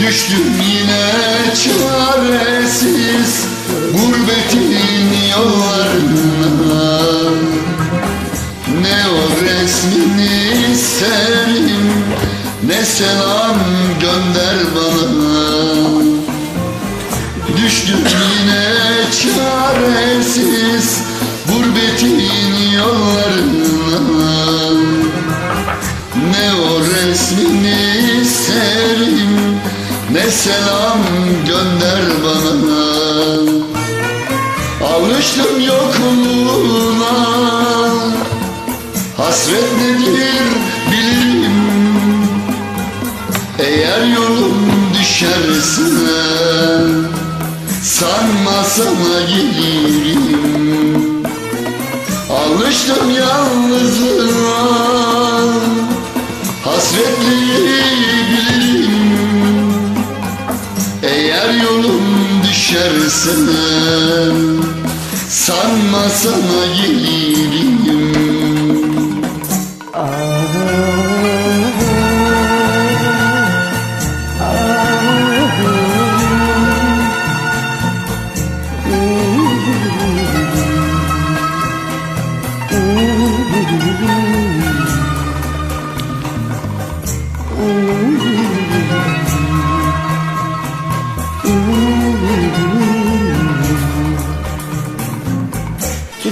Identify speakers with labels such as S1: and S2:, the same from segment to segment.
S1: Düştüm yine çaresiz. Gurbetin yollarına Ne o resmini serim Ne selam gönder bana. Düştüm yine çaresiz Gurbetin yollarına. Ne o resmini serim Ne selam gönder bana Alıştım yokluğuna. Hasret nedir bilirim Eğer yolum düşerse Sanma sana gelirim. Alıştım yalnızlığa. Hasretliği bilirim Eğer yolum düşerse Sanma sana gelirim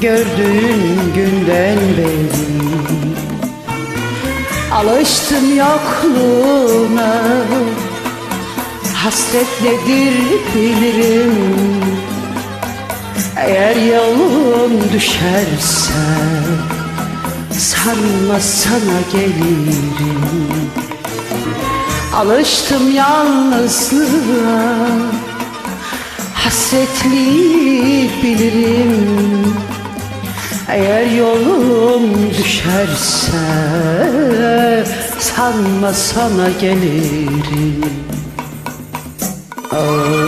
S2: Gördüğün günden beri. Alıştım yokluğuna. Hasret nedir bilirim. Eğer yolum düşerse Sanma sana gelirim. Alıştım yalnızlığa. Hasretli bilirim eğer yolum düşerse Sanma sana gelirim. Oh